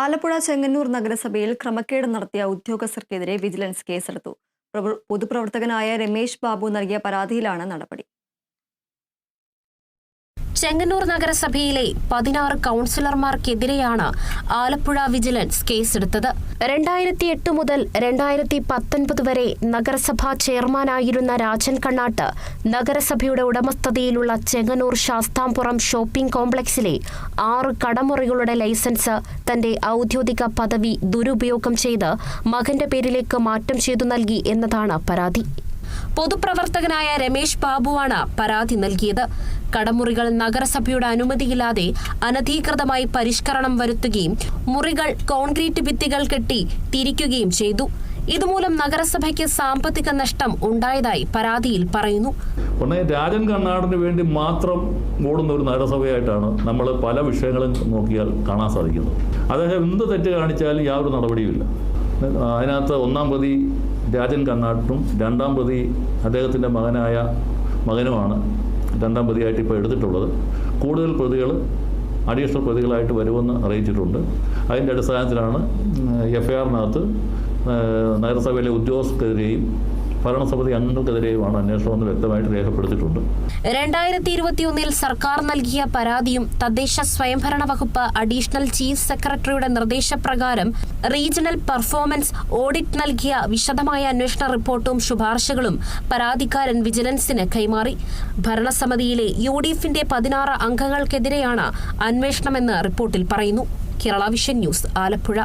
ആലപ്പുഴ ചെങ്ങന്നൂർ നഗരസഭയിൽ ക്രമക്കേട് നടത്തിയ ഉദ്യോഗസ്ഥർക്കെതിരെ വിജിലൻസ് കേസെടുത്തു. പ്രവ- പൊതുപ്രവർത്തകനായ രമേശ് ബാബു നൽകിയ പരാതിയിലാണ് നടപടി. ചെങ്ങന്നൂർ നഗരസഭയിലെ പതിനാറ് കൗൺസിലർമാർക്കെതിരെയാണ് ആലപ്പുഴ വിജിലൻസ് കേസെടുത്തത്. രണ്ടായിരത്തി എട്ട് മുതൽ രണ്ടായിരത്തി പത്തൊൻപത് വരെ നഗരസഭാ ചെയർമാനായിരുന്ന രാജൻ കണ്ണാട്ട് നഗരസഭയുടെ ഉടമസ്ഥതയിലുള്ള ചെങ്ങന്നൂർ ശാസ്താംപുറം ഷോപ്പിംഗ് കോംപ്ലക്സിലെ ആറ് കടമുറികളുടെ ലൈസൻസ് തന്റെ ഔദ്യോഗിക പദവി ദുരുപയോഗം ചെയ്ത് മകന്റെ പേരിലേക്ക് മാറ്റം ചെയ്തു നൽകി എന്നതാണ് പരാതി. പൊതുപ്രവർത്തകനായ രമേശ് ബാബുവാണ് പരാതി നൽകിയത്. കടമുറികൾ നഗരസഭയുടെ അനുമതിയില്ലാതെ അനധികൃതമായി പരിഷ്കരണം വരുത്തുകയും മുറികൾ കോൺക്രീറ്റ് ഭിത്തികൾ കെട്ടി തിരിക്കുകയും ചെയ്തു. ഇതുമൂലം നഗരസഭയ്ക്ക് സാമ്പത്തിക നഷ്ടം ഉണ്ടായതായി പരാതിയിൽ പറയുന്നു. രാജൻ കണ്ണാടിന് വേണ്ടി മാത്രം ഓടുന്ന ഒരു നഗരസഭയായിട്ടാണ് നമ്മൾ പല വിഷയങ്ങളും നോക്കിയാൽ കാണാൻ സാധിക്കുന്നത്. അദ്ദേഹം എന്ത് തെറ്റ് കാണിച്ചാലും യാതൊരു നടപടിയുമില്ല. അതിനകത്ത് ഒന്നാം പ്രതി രാജൻ കണ്ണാട്ടും രണ്ടാം പ്രതി അദ്ദേഹത്തിന്റെ മകനായ മകനുമാണ്. രണ്ടാം പ്രതിയായിട്ട് ഇപ്പോൾ എടുത്തിട്ടുള്ളത്. കൂടുതൽ പ്രതികൾ അഡീഷണൽ പ്രതികളായിട്ട് വരുമെന്ന് അറിയിച്ചിട്ടുണ്ട്. അതിന്റെ അടിസ്ഥാനത്തിലാണ് എഫ് ഐ ആറിനകത്ത് നഗരസഭയിലെ ഉദ്യോഗസ്ഥർക്കെതിരെയും ഭരണസമിതി അംഗങ്ങൾക്കെതിരെയുമാണ് അന്വേഷണമെന്ന് വ്യക്തമായിട്ട് രേഖപ്പെടുത്തിയിട്ടുണ്ട്. രണ്ടായിരത്തി ഇരുപത്തിയൊന്നിൽ സർക്കാർ നൽകിയ പരാതിയും തദ്ദേശ സ്വയംഭരണ വകുപ്പ് അഡീഷണൽ ചീഫ് സെക്രട്ടറിയുടെ നിർദ്ദേശപ്രകാരം റീജിയണൽ പെർഫോമൻസ് ഓഡിറ്റ് നൽകിയ വിശദമായ അന്വേഷണ റിപ്പോർട്ടും ശുപാർശകളും പരാതിക്കാരൻ വിജിലൻസിന് കൈമാറി. ഭരണസമിതിയിലെ യു ഡി എഫിന്റെ പതിനാറ് അംഗങ്ങൾക്കെതിരെയാണ് അന്വേഷണമെന്ന് റിപ്പോർട്ടിൽ പറയുന്നു. Kerala vision news Alappuzha.